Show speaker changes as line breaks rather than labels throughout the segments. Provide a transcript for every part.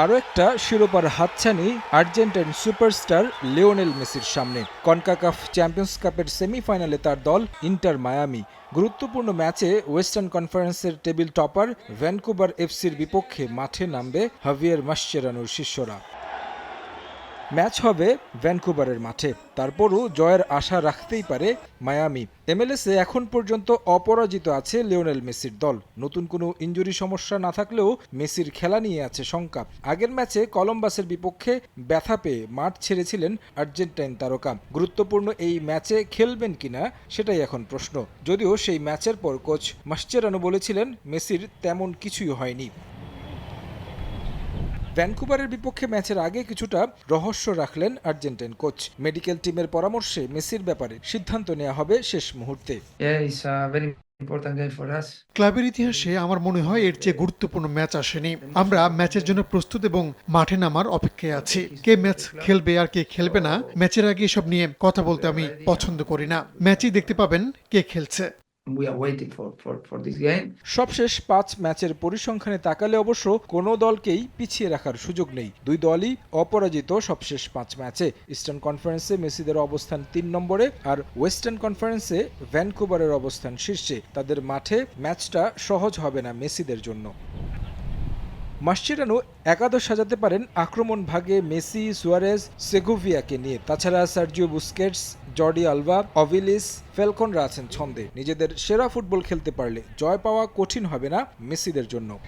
আরও একটা শিরোপার হাতছানি আর্জেন্টাইন সুপারস্টার লিওনেল মেসির সামনে। কনকাকাফ চ্যাম্পিয়ন্স কাপের সেমিফাইনালে তার দল ইন্টার মায়ামি। গুরুত্বপূর্ণ ম্যাচে ওয়েস্টার্ন কনফারেন্সের টেবিল টপার ভ্যানকুভার এফসির বিপক্ষে মাঠে নামবে হাভিয়ার মাসচেরানোর শিষ্যরা। ম্যাচ হবে ভ্যানকুভারের মাঠে। তারপরও জয়ের আশা রাখতেই পারে মায়ামি। এমএলএসে এখন পর্যন্ত অপরাজিত আছে লিওনেল মেসির দল। নতুন কোনো ইঞ্জুরি সমস্যা না থাকলেও মেসির খেলা নিয়ে আছে শঙ্কা। আগের ম্যাচে কলম্বাসের বিপক্ষে ব্যথা পেয়ে মাঠ ছেড়েছিলেন আর্জেন্টাইন তারকা। গুরুত্বপূর্ণ এই ম্যাচে খেলবেন কিনা সেটাই এখন প্রশ্ন। যদিও সেই ম্যাচের পর কোচ মাসচেরানো বলেছিলেন, মেসির তেমন কিছুই হয়নি। ভ্যানকুভারের বিপক্ষে ম্যাচের আগে কিছুটা রহস্য রাখলেন আর্জেন্টাইন কোচ। মেডিকেল টিমের পরামর্শে মেসির ব্যাপারে সিদ্ধান্ত নেওয়া হবে শেষ মুহূর্তে।
Yeah, it's a very important game for us.
ক্লাবের ইতিহাসে আমার মনে হয় এর চেয়ে গুরুত্বপূর্ণ ম্যাচ আসেনি। আমরা ম্যাচের জন্য প্রস্তুত এবং মাঠে নামার অপেক্ষায় আছি। কে ম্যাচ খেলবে আর কে খেলবে না ম্যাচের আগে এসব নিয়ে কথা বলতে আমি পছন্দ করি না। ম্যাচই দেখতে পাবেন কে খেলছে।
সবশেষ পাঁচ ম্যাচের পরিসংখ্যানে তাকালে অবশ্য কোনো দলকেই পিছিয়ে রাখার সুযোগ নেই। দুই দলই অপরাজিত সবশেষ পাঁচ ম্যাচে। ইস্টার্ন কনফারেন্সে মেসিদের অবস্থান তিন নম্বরে আর ওয়েস্টার্ন কনফারেন্সে ভ্যানকুভারের অবস্থান শীর্ষে। তাদের মাঠে ম্যাচটা সহজ হবে না মেসিদের জন্য। মাসচেরানো একাদশ সাজাতে পারেন আক্রমণ ভাগে মেসি, সুয়ারেজ, সেগুভিয়াকে নিয়ে। তাছাড়া সার্জিও বুস্কেটস জর্ডি আলভা, অভিলিস, ফেলকনরা আছেন ছন্দে। নিজেদের সেরা ফুটবল খেলতে পারলে জয় পাওয়া কঠিন হবে না মেসিদের জন্য।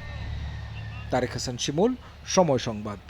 তারেক হাসান শিমুল, সময় সংবাদ।